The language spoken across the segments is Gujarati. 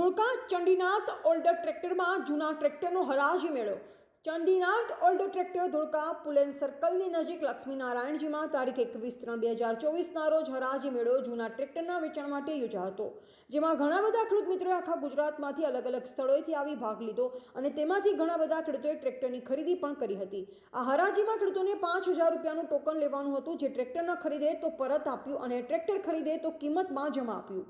ધોળકા ચંડીનાથ ઓલ્ડર ટ્રેક્ટરમાં જૂના ટ્રેક્ટરનો હરાજી મેળો ચંડીનાથ ઓલ્ડ ટ્રેક્ટર ધોળકા પુલેન સર્કલની નજીક લક્ષ્મીનારાયણજીમાં તારીખ એકવીસ ત્રણ બે હજાર ચોવીસના રોજ હરાજી મેળો જૂના ટ્રેક્ટરના વેચાણ માટે યોજાયો જેમાં ઘણા બધા ખેડૂત મિત્રોએ આખા ગુજરાતમાંથી અલગ અલગ સ્થળોએથી આવી ભાગ લીધો અને તેમાંથી ઘણા બધા ખેડૂતોએ ટ્રેક્ટરની ખરીદી પણ કરી હતી. આ હરાજીમાં ખેડૂતોને પાંચ હજાર રૂપિયાનું ટોકન લેવાનું હતું જે ટ્રેક્ટરના ખરીદે તો પરત આપ્યું અને ટ્રેક્ટર ખરીદે તો કિંમતમાં જમા આપ્યું.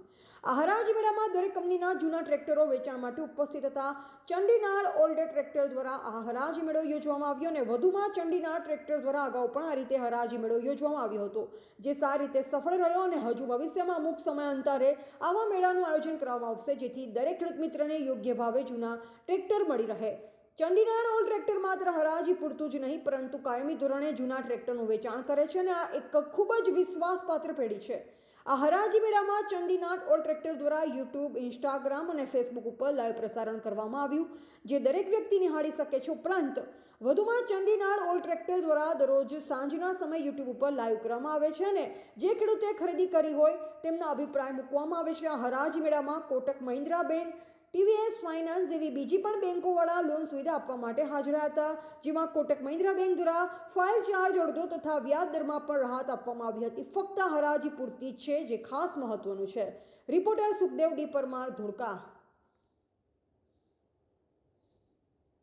આ હરાજી મેળામાં દરેક કંપનીના જૂના ટ્રેક્ટરો વેચાણ માટે ઉપસ્થિત હતા. ચંડીનાળ ઓલ્ડ ટ્રેક્ટર દ્વારા આ હરાજી મેળો યોજવામાં આવ્યો અને વધુમાં ચંડીના ટ્રેક્ટર દ્વારા અગાઉ પણ આ રીતે હરાજી મેળો યોજવામાં આવ્યો હતો, જે સારી રીતે સફળ રહ્યો અને હજુ ભવિષ્યમાં અમુક સમય અંતરે આવા મેળાનું આયોજન કરવામાં આવશે, જેથી દરેક ખેડૂત મિત્રને યોગ્ય ભાવે જૂના ટ્રેક્ટર મળી રહે. ચંડીનાળ ઓલ ટ્રેક્ટર માત્ર હરાજી પૂરતું જ નહીં, પરંતુ કાયમી ધોરણે જૂના ટ્રેક્ટરનું વેચાણ કરે છે અને આ એક ખૂબ જ વિશ્વાસપાત્ર પેઢી છે. આ હરાજી મેળામાં ચંદીનાથ ઓલ ટ્રેક્ટર દ્વારા યુટ્યુબ, ઇન્સ્ટાગ્રામ અને ફેસબુક ઉપર લાઈવ પ્રસારણ કરવામાં આવ્યું, જે દરેક વ્યક્તિ નિહાળી શકે છે ઉપરાંત, વધુમાં ચંદીનાળ ઓલ ટ્રેક્ટર દ્વારા દરરોજ સાંજના સમય યુટ્યુબ ઉપર લાઈવ કરવામાં આવે છે અને જે ખેડૂતે ખરીદી કરી હોય તેમના અભિપ્રાય મૂકવામાં આવે છે. આ હરાજી મેળામાં Kotak Mahindra bank TVS, finance જેવી બીજી પણ બેન્કોવાળા લોન સુવિધા આપવા માટે હાજર હતા, જેમાં કોટક મહિન્દ્રા બેંક દ્વારા ફાઇલ ચાર્જ અડધો તથા વ્યાજ દરમાં પણ રાહત આપવામાં આવી હતી. ફક્ત હરાજી પૂરતી છે, જે ખાસ મહત્વનું છે. Reporter Sukhdev D Parmar, Dholka.